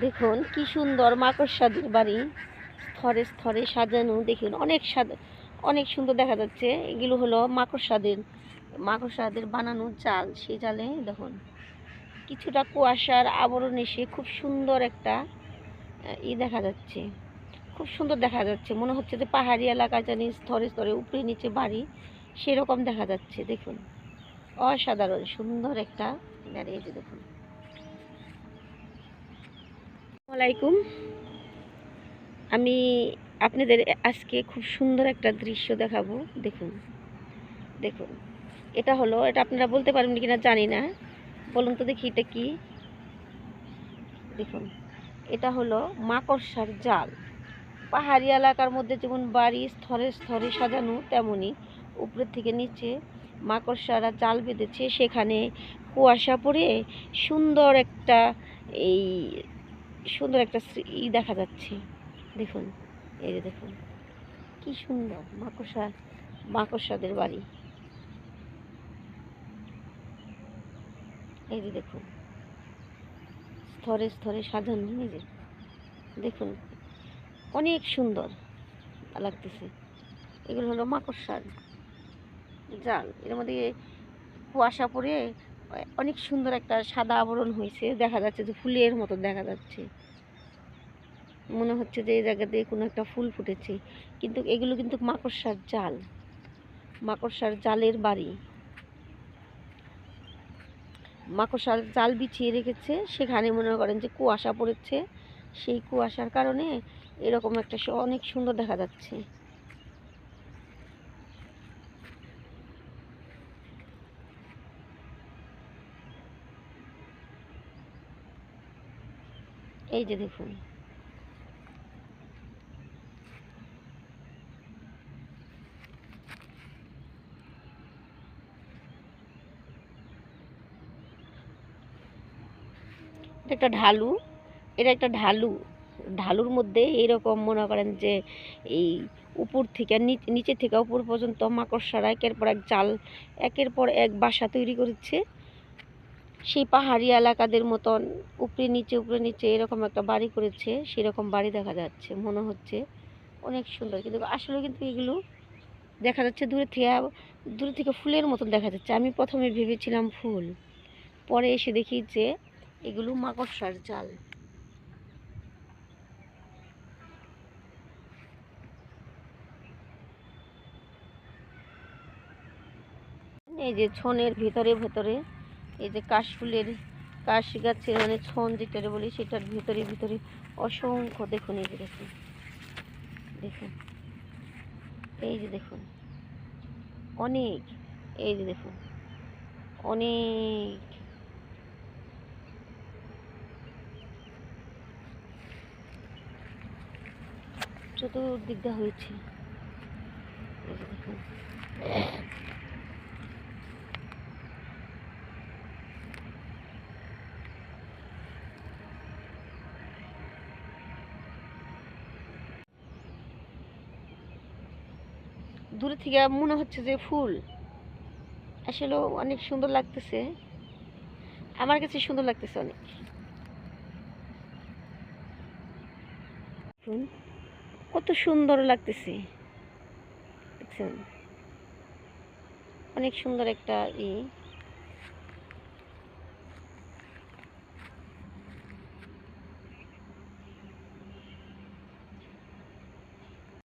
দেখুন, কি সুন্দর মাকড়সাদের বাড়ি। স্তরে স্তরে সাজানো, দেখুন, অনেক সাদ অনেক সুন্দর দেখা যাচ্ছে। এগুলো হলো মাকড়সাদের মাকড়সাদের বানানো জাল। সেই জালে দেখুন, কিছুটা কুয়াশার আবরণ এসে খুব সুন্দর একটা ই দেখা যাচ্ছে। খুব সুন্দর দেখা যাচ্ছে। মনে হচ্ছে যে পাহাড়ি এলাকা জানি স্তরে স্তরে উপরে নিচে বাড়ি, সেরকম দেখা যাচ্ছে। দেখুন, অসাধারণ, সুন্দর একটা দাঁড়িয়ে যে দেখুন। আসসালামাইকুম আমি আপনাদের আজকে খুব সুন্দর একটা দৃশ্য দেখাবো। দেখুন দেখুন। এটা হলো, এটা আপনারা বলতে পারবেন কিনা জানি না। বলুন তো দেখি এটা কি। দেখুন, এটা হলো মাকড়সার জাল। পাহাড়ি এলাকার মধ্যে যেমন বাড়ি স্তরে স্তরে সাজানো, তেমনি উপরের থেকে নিচে মাকড়সারা জাল বেঁধেছে। সেখানে কুয়াশা পড়ে সুন্দর একটা এই সুন্দর একটা ই দেখা যাচ্ছে। দেখুন, এই যে দেখুন। কি সুন্দর মাকড়সা, মাকড়সাদের বাড়ি। এই যে দেখুন। স্তরে স্তরে সাজানো, এই যে। দেখুন, অনেক সুন্দর লাগতেছে। এগুলো হলো মাকড়সার জাল। এর মধ্যে কুয়াশা পড়ে অনেক সুন্দর একটা সাদা আবরণ হয়েছে। দেখা যাচ্ছে যে ফুলের মতো দেখা যাচ্ছে। মনে হচ্ছে যে এই জায়গাতে কোনো একটা ফুল ফুটেছে। কিন্তু এগুলো কিন্তু মাকড়সার জাল। মাকড়সার জালের বাড়ি। মাকড়সার জাল বিছিয়ে রেখেছে। সেখানে মনে করেন যে কুয়াশা পড়েছে। সেই কুয়াশার কারণে এরকম একটা অনেক সুন্দর দেখা যাচ্ছে। এই যে দেখুন। একটা ঢালু। এটা একটা ঢালু। ঢালুর মধ্যে এরকম মনে করেন যে এই উপর থেকে নিচ- নিচে থেকে উপর পর্যন্ত মাকড়সারা একের পর এক জাল, একের পর এক বাসা তৈরি করেছে। সেই পাহাড়ি এলাকাদের মতন উপরে নিচে উপরে নিচে এরকম একটা বাড়ি করেছে, সেরকম বাড়ি দেখা যাচ্ছে, মনে হচ্ছে। অনেক সুন্দর। কিন্তু আসলে কিন্তু এগুলো দেখা যাচ্ছে দূরে থেকে দূরে থেকে ফুলের মতন দেখা যাচ্ছে। আমি প্রথমে ভেবেছিলাম ফুল, পরে এসে দেখি যে এগুলো মাকড়সার জাল। এই যে ছনের ভিতরে, ভেতরে এই যে কাশফুলের, কাশ গাছের মানে ছন যেটা বলি, সেটার ভিতরে ভিতরে অসংখ্য দেখুন এই যে দেখুন। দেখুন এই যে দেখুন। অনেক। এই যে দেখুন। অনেক। চতুর্দিক দিয়ে হয়েছে। এই যে দেখুন। দূরে থেকে মনে হচ্ছে যে ফুল। আসলে অনেক সুন্দর লাগতেছে। আমার কাছে সুন্দর লাগতেছে অনেক। কত সুন্দর লাগতেছে। দেখছেন? অনেক সুন্দর একটা ই।